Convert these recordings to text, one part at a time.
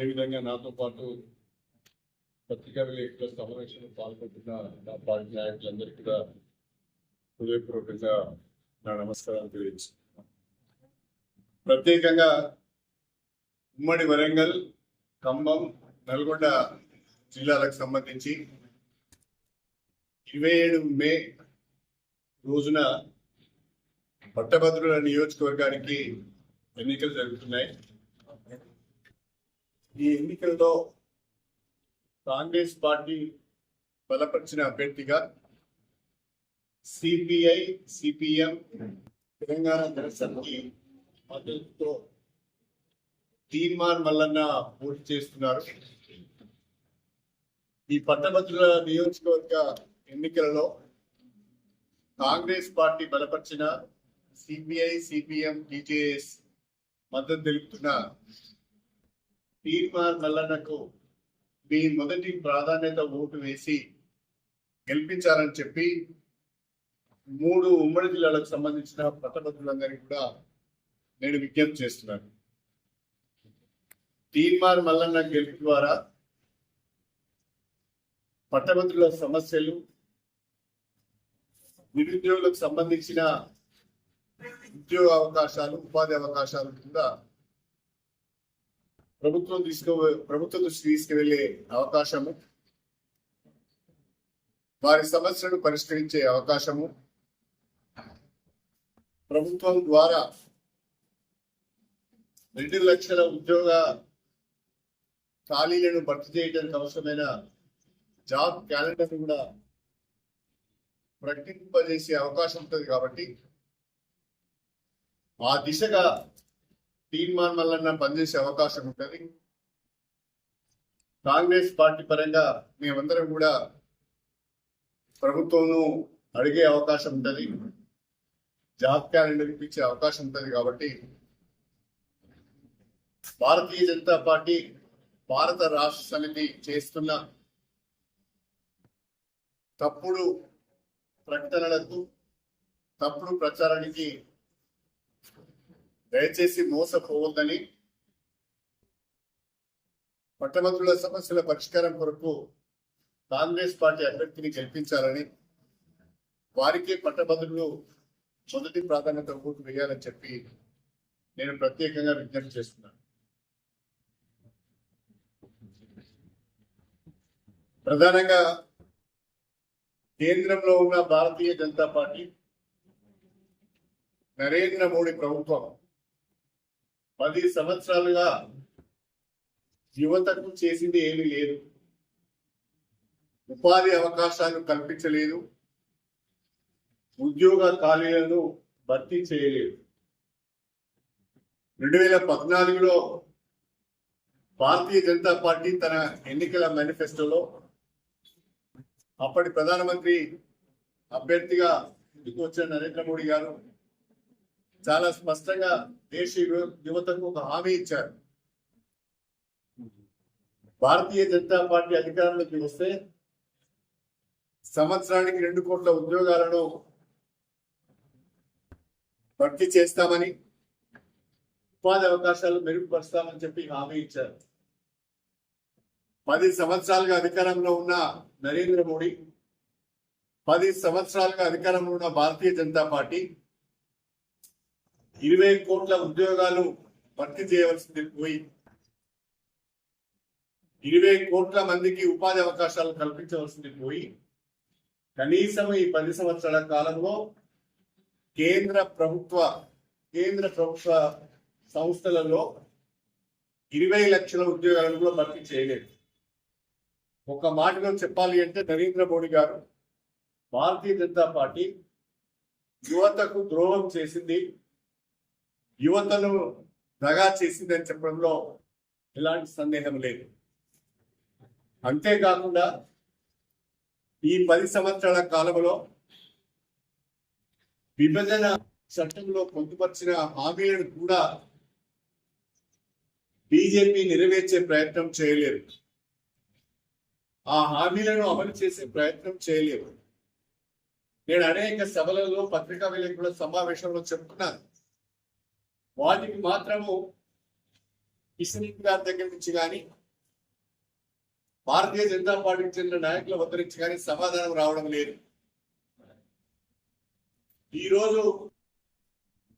అదేవిధంగా నాతో పాటు పత్రికా విలేకరుల సమావేశంలో పాల్గొంటున్న నా పార్టీ నాయకులందరికీ కూడా హృదయపూర్వకంగా నా నమస్కారాలు తెలియజేస్తున్నాను. ప్రత్యేకంగా ఉమ్మడి వరంగల్ ఖమ్మం నల్గొండ జిల్లాలకు సంబంధించి ఇరవై ఏడు మే రోజున పట్టభద్రుల నియోజకవర్గానికి ఎన్నికలు జరుగుతున్నాయి. ఈ ఎన్నికల్లో కాంగ్రెస్ పార్టీ బలపరిచిన అభ్యర్థిగా సిపిఐ సిపిఎం తెలంగాణ జనసమితి మద్దతుతో తీర్మాన్ మల్లన్న పోటీ చేస్తున్నారు. ఈ పట్టభద్రుల నియోజకవర్గ ఎన్నికలలో కాంగ్రెస్ పార్టీ బలపరిచిన సిపిఐ సిపిఎం టీజేఎస్ మద్దతు తెలుపుతున్న తీర్మాన్ మల్లన్నకు మీ మొదటి ప్రాధాన్యత ఓటు వేసి గెలిపించారని చెప్పి మూడు ఉమ్మడి జిల్లాలకు సంబంధించిన పట్టభద్రులందరికీ కూడా నేను విజ్ఞప్తి చేస్తున్నాను. తీర్మాన్ మల్లన్న గెలుపు ద్వారా పట్టభద్రుల సమస్యలు నిరుద్యోగులకు సంబంధించిన ఉద్యోగ అవకాశాలు ఉపాధి అవకాశాలు కింద ప్రభుత్వం తీసుకో ప్రభుత్వం దృష్టి తీసుకువెళ్ళే అవకాశము వారి సమస్యలను పరిష్కరించే అవకాశము ప్రభుత్వం ద్వారా రెండు లక్షల ఉద్యోగ ఖాళీలను భర్తీ చేయడానికి అవసరమైన జాబ్ క్యాలెండర్ కూడా ప్రకటింపజేసే అవకాశం ఉంటుంది కాబట్టి ఆ దిశగా తీర్మాన్ మల్లన్న పనిచేసే అవకాశం ఉంటుంది. కాంగ్రెస్ పార్టీ పరంగా మేమందరం కూడా ప్రభుత్వంను అడిగే అవకాశం ఉంటుంది. జాబ్ క్యాలెండర్ ఇప్పించే అవకాశం ఉంటుంది కాబట్టి భారతీయ జనతా పార్టీ భారత రాష్ట్ర సమితి చేస్తున్న తప్పుడు ప్రకటనలకు తప్పుడు ప్రచారానికి దయచేసి మోసపోవద్దని పట్టభద్రుల సమస్యల పరిష్కారం కొరకు కాంగ్రెస్ పార్టీ అభ్యర్థిని గెలిపించాలని వారికే పట్టభద్రులు మొదటి ప్రాధాన్యత ఓటు వేయాలని చెప్పి నేను ప్రత్యేకంగా విజ్ఞప్తి చేస్తున్నాను. ప్రధానంగా కేంద్రంలో ఉన్న భారతీయ జనతా పార్టీ నరేంద్ర మోడీ ప్రభుత్వం పది సంవత్సరాలుగా యువతకు చేసింది ఏమీ లేదు. ఉపాధి అవకాశాలు కల్పించలేదు. ఉద్యోగ ఖాళీలను భర్తీ చేయలేదు. రెండు వేల పద్నాలుగులో భారతీయ జనతా పార్టీ తన ఎన్నికల మేనిఫెస్టోలో అప్పటి ప్రధానమంత్రి అభ్యర్థిగా ముందుకు వచ్చిన నరేంద్ర మోడీ గారు చాలా స్పష్టంగా దేశ యువ- యువతకు ఒక హామీ ఇచ్చారు. భారతీయ జనతా పార్టీ అధికారంలోకి వస్తే సంవత్సరానికి రెండు కోట్ల ఉద్యోగాలను భర్తీ చేస్తామని ఉపాధి అవకాశాలు మెరుగుపరుస్తామని చెప్పి హామీ ఇచ్చారు. పది సంవత్సరాలుగా అధికారంలో ఉన్న నరేంద్ర మోడీ పది సంవత్సరాలుగా అధికారంలో ఉన్న భారతీయ జనతా పార్టీ ఇరవై కోట్ల ఉద్యోగాలు భర్తీ చేయవలసింది పోయి ఇరవై కోట్ల మందికి ఉపాధి అవకాశాలు కల్పించవలసింది పోయి కనీసం ఈ పది సంవత్సరాల కాలంలో కేంద్ర ప్రభుత్వ కేంద్ర ప్రభుత్వ సంస్థలలో ఇరవై లక్షల ఉద్యోగాలను కూడా భర్తీ చేయలేదు. ఒక మాటలో చెప్పాలి అంటే నరేంద్ర మోడీ గారు భారతీయ జనతా పార్టీ యువతకు ద్రోహం చేసింది యువతను దగా చేసిందని చెప్పడంలో ఎలాంటి సందేహం లేదు. అంతేకాకుండా ఈ పది సంవత్సరాల కాలంలో విభజన చట్టంలో పొందుపరిచిన హామీలను కూడా బీజేపీ నెరవేర్చే ప్రయత్నం చేయలేదు. ఆ హామీలను అమలు చేసే ప్రయత్నం చేయలేరు నేను అనేక సభలలో పత్రికా విలేకరుల సమావేశంలో చెప్తున్నాను. వాటికి మాత్రము కిషన్ గారి దగ్గర నుంచి కానీ భారతీయ జనతా పార్టీకి చెందిన నాయకుల వద్ద నుంచి కానీ సమాధానం రావడం లేదు. ఈ రోజు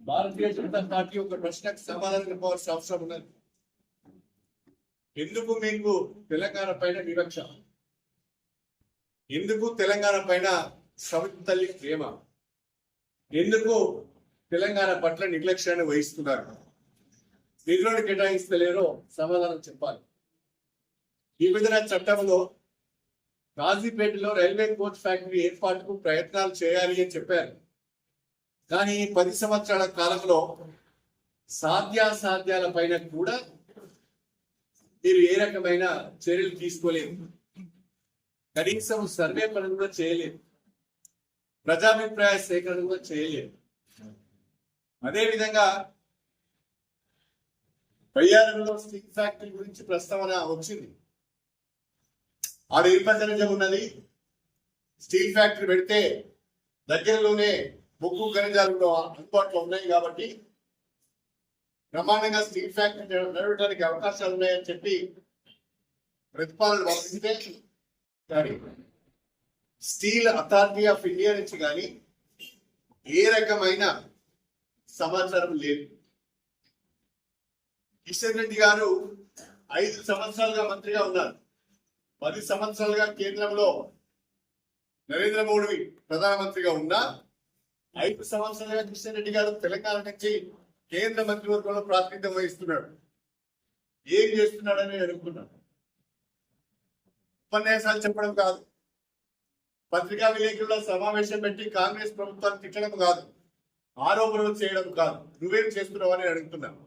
భారతీయ జనతా పార్టీ ఒక ప్రశ్నకు సమాధానం ఇవ్వాల్సిన అవసరం ఉన్నది. ఎందుకు మీకు తెలంగాణ పైన వివక్ష? ఎందుకు తెలంగాణ పైన సవిత తల్లి ప్రేమ? ఎందుకు తెలంగాణ పట్ల నిర్లక్ష్యాన్ని వహిస్తున్నారు. నిధులను కేటాయిస్తలేరో సమాధానం చెప్పాలి. విభజన చట్టంలో గాజీపేటలో రైల్వే కోచ్ ఫ్యాక్టరీ ఏర్పాటుకు ప్రయత్నాలు చేయాలి అని చెప్పారు. కానీ పది సంవత్సరాల కాలంలో సాధ్యాసాధ్యాల పైన కూడా మీరు ఏ రకమైన చర్యలు తీసుకోలేదు. కనీసం సర్వే పని కూడా చేయలేదు. ప్రజాభిప్రాయ సేకరణ కూడా చేయలేదు. అదేవిధంగా బయ్యారంలో స్టీల్ ఫ్యాక్టరీ గురించి ప్రస్తావన వచ్చింది. ఆడ ఇబ్బంది ఉన్నది. స్టీల్ ఫ్యాక్టరీ పెడితే దగ్గరలోనే ముక్కు ఖనిజాలు అందుబాటులో ఉన్నాయి కాబట్టి బ్రహ్మాండంగా స్టీల్ ఫ్యాక్టరీ నడవడానికి అవకాశాలు ఉన్నాయని చెప్పి ప్రతిపాదన పంపిస్తే స్టీల్ అథారిటీ ఆఫ్ ఇండియా నుంచి కానీ ఏ రకమైన సమాచారం లేదు. కిషన్ రెడ్డి గారు ఐదు సంవత్సరాలుగా మంత్రిగా ఉన్నారు. పది సంవత్సరాలుగా కేంద్రంలో నరేంద్ర మోడీ ప్రధానమంత్రిగా ఉన్నా ఐదు సంవత్సరాలుగా కిషన్ రెడ్డి గారు తెలంగాణ నుంచి కేంద్ర మంత్రివర్గంలో ప్రాతినిధ్యం వహిస్తున్నాడు. ఏం చేస్తున్నాడని అడుగుతున్నాను. ఉపన్యాసాలు చెప్పడం కాదు. పత్రికా విలేకరుల సమావేశం పెట్టి కాంగ్రెస్ ప్రభుత్వాన్ని తిట్టడం కాదు. ఆరోపణలు చేయడం కాదు. నువ్వేం చేస్తున్నావు అని అడుగుతున్నాను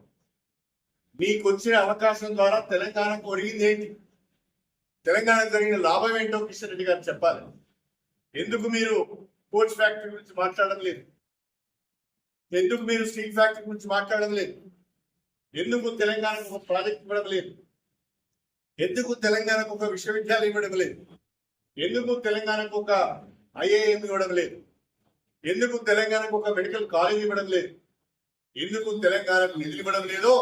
నీకు వచ్చిన అవకాశం ద్వారా తెలంగాణకు ఒరిగింది ఏంటి? తెలంగాణకు జరిగిన లాభం ఏంటో కిషన్ రెడ్డి గారు చెప్పాలి. ఎందుకు మీరు కోచ్ ఫ్యాక్టరీ గురించి మాట్లాడడం లేదు? ఎందుకు మీరు స్టీల్ ఫ్యాక్టరీ గురించి మాట్లాడడం లేదు? ఎందుకు తెలంగాణకు ఒక ప్రాజెక్ట్ ఇవ్వడం లేదు? ఎందుకు తెలంగాణకు ఒక విశ్వవిద్యాలయం ఇవ్వడం లేదు? ఎందుకు తెలంగాణకు ఒక ఐఏఎం ఇవ్వడం లేదు? ఎందుకు తెలంగాణకు ఒక మెడికల్ కాలేజ్ ఇవ్వడం లేదు? ఎందుకు తెలంగాణకు నిధులు ఇవ్వడం లేదో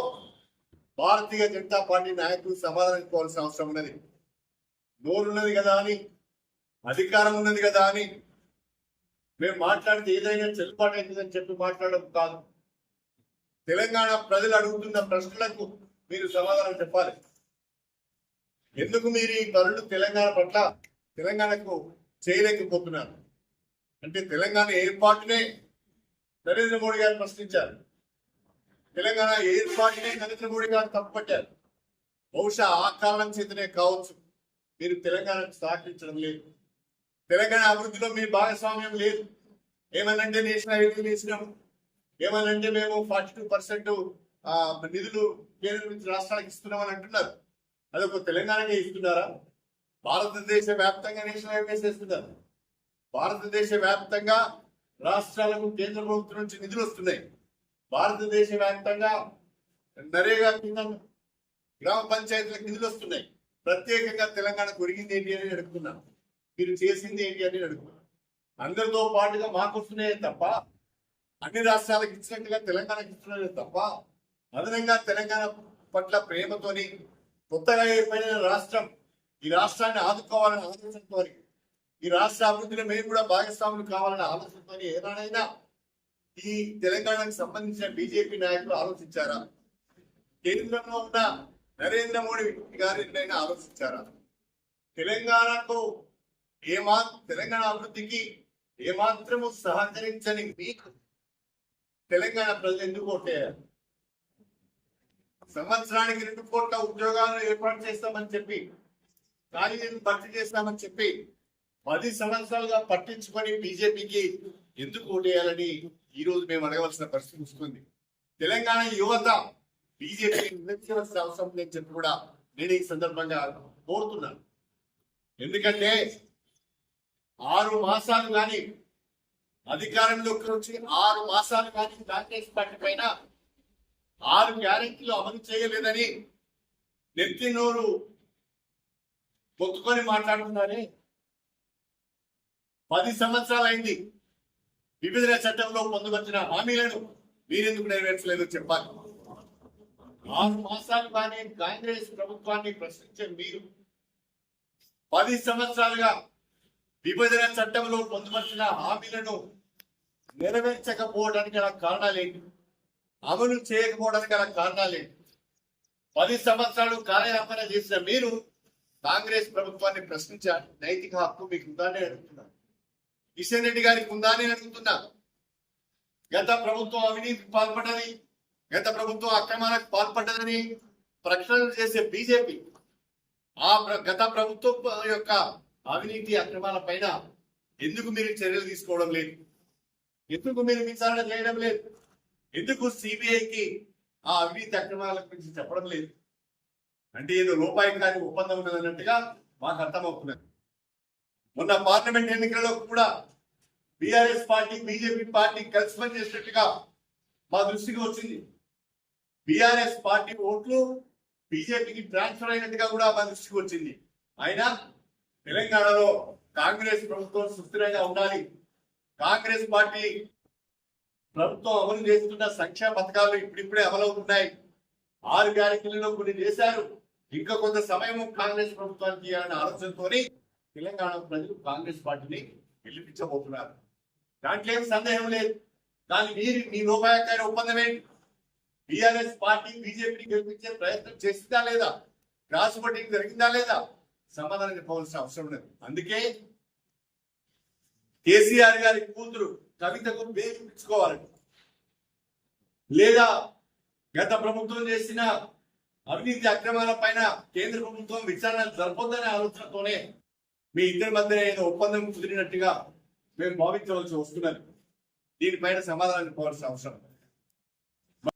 భారతీయ జనతా పార్టీ నాయకులు సమాధానం ఇవ్వాల్సిన అవసరం ఉన్నది. నోరున్నది కదా అని అధికారం ఉన్నది కదా అని మేము మాట్లాడితే ఏదైనా చెల్లుబాటు అవుతుందని చెప్పి మాట్లాడడం కాదు. తెలంగాణ ప్రజలు అడుగుతున్న ప్రశ్నలకు మీరు సమాధానం చెప్పాలి. ఎందుకు మీరు ఈ పనులు తెలంగాణ పట్ల తెలంగాణకు చేయలేకపోతున్నారు? అంటే తెలంగాణ ఏర్పాటునే నరేంద్ర మోడీ గారు ప్రశ్నించారు. తెలంగాణ ఏర్పాటునే నరేంద్ర మోడీ గారు తప్పుపట్టారు. బహుశా ఆ కారణం చేతనే కావచ్చు. మీరు తెలంగాణకు సహకరించడం లేదు. తెలంగాణ అభివృద్ధిలో మీ భాగస్వామ్యం లేదు. ఏమనంటే నేషనల్ హైవే వేసినాం. ఏమనంటే మేము ఫార్టీ టూ పర్సెంట్ నిధులు కేంద్రం నుంచి రాష్ట్రాలకు ఇస్తున్నామని అంటున్నారు. అదొక తెలంగాణకే ఇస్తున్నారా? భారతదేశ వ్యాప్తంగా నేషనల్ హైవేస్ వేస్తున్నారు భారతదేశ వ్యాప్తంగా రాష్ట్రాలకు కేంద్ర ప్రభుత్వం నుంచి నిధులు వస్తున్నాయి. భారతదేశ వ్యాప్తంగా నరేగా కింద గ్రామ పంచాయతీలకు నిధులు వస్తున్నాయి. ప్రత్యేకంగా తెలంగాణ కొరిగింది ఏంటి అని అడుగుతున్నాను మీరు చేసింది ఏంటి అని అడుగుతున్నాను అందరితో పాటుగా మాకు వస్తున్నాయే తప్ప అన్ని రాష్ట్రాలకు ఇచ్చినట్టుగా తెలంగాణకి ఇస్తున్నారే తప్ప అదనంగా తెలంగాణ పట్ల ప్రేమతోని కొత్తగా ఏర్పడిన రాష్ట్రం ఈ రాష్ట్రాన్ని ఆదుకోవాలని ఆలోచనతో ఈ రాష్ట్ర అభివృద్ధిలో మేము కూడా భాగస్వాములు కావాలనే ఆలోచనతో ఏనాడైనా ఈ తెలంగాణకు సంబంధించిన బీజేపీ నాయకులు ఆలోచించారా? కేంద్రంలో ఉన్న నరేంద్ర మోడీ గారినైనా ఆలోచించారా? తెలంగాణకు ఏమా తెలంగాణ అభివృద్ధికి ఏమాత్రము సహకరించని మీకు తెలంగాణ ప్రజలు ఎందుకు ఓటేయారు? సంవత్సరానికి రెండు కోట్ల ఉద్యోగాలు ఏర్పాటు చేస్తామని చెప్పి ఖాళీలను భర్తీ చేస్తామని చెప్పి పది సంవత్సరాలుగా పట్టించుకొని బీజేపీకి ఎందుకు ఓటేయాలని ఈ రోజు మేము అడగవలసిన పరిస్థితి వస్తుంది. తెలంగాణ యువత బీజేపీ నిర్ణయించవలసిన అవసరం లేని చెప్పి కూడా నేను ఈ సందర్భంగా కోరుతున్నాను. ఎందుకంటే ఆరు మాసాలు కానీ అధికారంలోకి వచ్చి ఆరు మాసాలు కానీ కాంగ్రెస్ పార్టీ పైన ఆరు గ్యారెంటీలు అమలు చేయలేదని నెత్తి నోరు మొక్కుకొని మాట్లాడుతున్నారే పది సంవత్సరాలు అయింది విభజన చట్టంలో పొందుపరిచిన హామీలను మీరెందుకు నెరవేర్చలేదో చెప్పాలి. ఆరు మాసాలు కానీ కాంగ్రెస్ ప్రభుత్వాన్ని ప్రశ్నించే మీరు పది సంవత్సరాలుగా విభజన చట్టంలో పొందుపరిచిన హామీలను నెరవేర్చకపోవడానికి గల కారణాలేంటి? అమలు చేయకపోవడానికి గల కారణాలేంటి? పది సంవత్సరాలు కార్యాపన చేసిన మీరు కాంగ్రెస్ ప్రభుత్వాన్ని ప్రశ్నించారు నైతిక హక్కు మీకు ఉందని అడుగుతున్నారు. కిషన్ రెడ్డి గారికి ఉందా అని అడుగుతున్నా. గత ప్రభుత్వం అవినీతికి పాల్పడ్డది గత ప్రభుత్వం అక్రమాలకు పాల్పడ్డదని ప్రకటనలు చేసే బీజేపీ ఆ గత ప్రభుత్వం యొక్క అవినీతి అక్రమాల పైన ఎందుకు మీరు చర్యలు తీసుకోవడం లేదు? ఎందుకు మీరు విచారణ చేయడం లేదు? ఎందుకు సిబిఐకి ఆ అవినీతి అక్రమాల గురించి చెప్పడం లేదు? అంటే ఏదో రూపాయికారి ఒప్పందం ఉన్నదన్నట్టుగా మాకు అర్థమవుతున్నది. మొన్న పార్లమెంట్ ఎన్నికల్లో కూడా బీఆర్ఎస్ పార్టీ బీజేపీ పార్టీ కలిసి పనిచేసినట్టుగా మా దృష్టికి వచ్చింది. బీఆర్ఎస్ పార్టీ ఓట్లు బీజేపీకి ట్రాన్స్ఫర్ అయినట్టుగా కూడా మా దృష్టికి వచ్చింది. అయినా తెలంగాణలో కాంగ్రెస్ ప్రభుత్వం సుస్థిరంగా ఉండాలి. కాంగ్రెస్ పార్టీ ప్రభుత్వం అమలు చేస్తున్న సంక్షేమ పథకాలు ఇప్పుడిప్పుడే అమలవుతున్నాయి. ఆరు గ్యారెంటీలలో కొన్ని చేశారు. ఇంకా కొంత సమయం కాంగ్రెస్ ప్రభుత్వానికి ఇవ్వాలనే ఆలోచనతోని తెలంగాణ ప్రజలు కాంగ్రెస్ పార్టీని గెలిపించబోతున్నారు. దాంట్లో ఏం సందేహం లేదు. కానీ మీరు మీ రూపాయకాయ ఒప్పందం ఏంటి? బీఆర్ఎస్ పార్టీ బీజేపీని గెలిపించే ప్రయత్నం చేసిందా లేదా? క్రాస్ ఓటింగ్ జరిగిందా లేదా? సమాధానం చెప్పవలసిన అవసరం లేదు. అందుకే కేసీఆర్ గారి కూతురు కవితకు పేరు ఇచ్చుకోవాలి లేదా గత ప్రభుత్వం చేసిన అవినీతి అక్రమాల పైన కేంద్ర ప్రభుత్వం విచారణ జరపొద్దనే ఆలోచనతోనే మీ ఇద్దరి మధ్య ఏదో ఒప్పందం కుదిరినట్టుగా మేము భావించవలసి వస్తున్నది. దీనిపైన సమాధానం ఇవ్వాల్సిన అవసరం